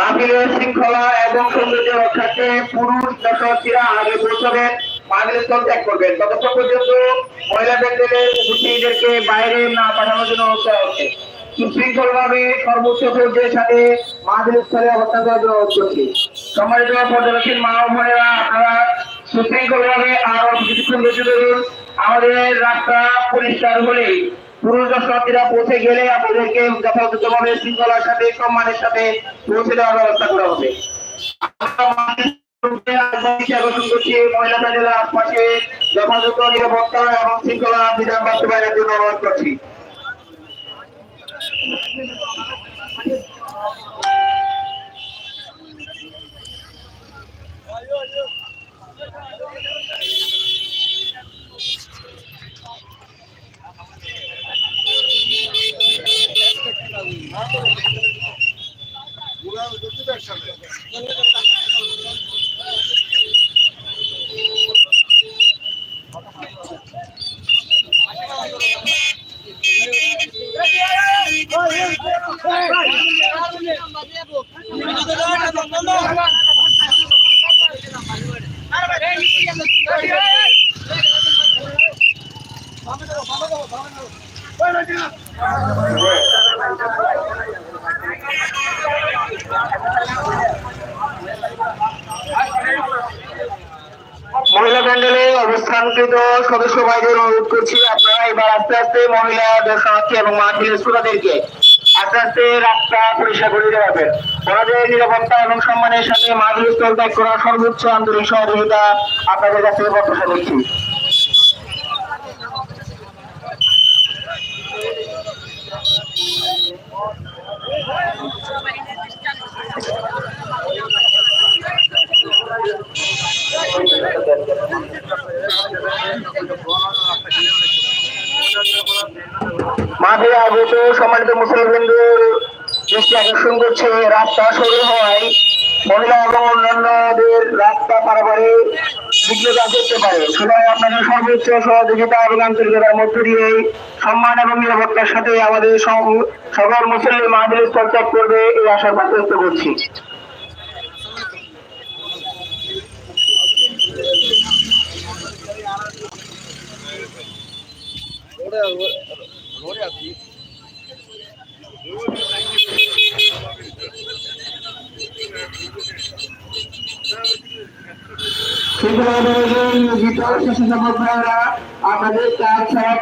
মহিলা শৃঙ্খলা এবং সৌন্দর্য রক্ষার্থে পুরুষ দর্শকরা আগে পৌঁছবেন মাহফিলের স্থল ত্যাগ করবেন। ততক্ষণ পর্যন্ত মহিলা প্যান্ডেলের উপস্থিতিদেরকে বাইরে না পাঠানোর জন্য অনুরোধ হচ্ছে সুশৃঙ্খল ভাবে সর্বোচ্চ পর্যায়ের সাথে মাহফিল স্থলে অবস্থান করার জন্য অনুরোধ করছি। সম্মানিত পর্যবেক্ষণ মা বোনেরা, আপনারা সুশৃঙ্খল ভাবে আরও কিছুক্ষণ বেশি ধরুন আমাদের রাস্তা পরিষ্কার হলেই পুরুষ দর্শনার্থীরা পৌঁছে গেলে আপনাদেরকে যথাযথভাবে শৃঙ্খলার সাথে, সম্মানের সাথে পৌঁছে দেওয়ার ব্যবস্থা করা হবে। আকর্ষণ করছি মহিলা প্যানেলের আশপাশে যথাযথ নিরাপত্তা এবং শৃঙ্খলা বিধান বাস্তবায়নের জন্য অনুরোধ করছি। মহিলা প্যান্ডেলে অবস্থানকৃত সদস্য ভাইদের অনুরোধ করছি, আপনারা এবার আস্তে আস্তে মহিলা দর্শনার্থী এবং মাহফিল শ্রোতাদেরকে আস্তে আস্তে রাস্তা পরিষ্কার করে দিতে নিরাপত্তা এবং সম্মানের সাথে মাহফিল স্থল সহযোগিতা আপনাদের কাছে প্রত্যাশা করছি। মাঠে আগত সম্মানিত মুসলিমদের দৃষ্টি আকর্ষণ করছে, রাস্তা সরু হওয়ায় মহিলা এবং অন্যান্যদের রাস্তা পারাপারে বিঘ্নতা করতে পারে। সুতরাং আপনাদের সর্বোচ্চ সহযোগিতা এবং আন্তরিকতার মধ্য দিয়ে সম্মান এবং নিরাপত্তার সাথে আমাদের সকল মুসলিম স্থল ত্যাগ করবে এই আশা ব্যক্ত করছি। সুতরাং আপনাদের কাজ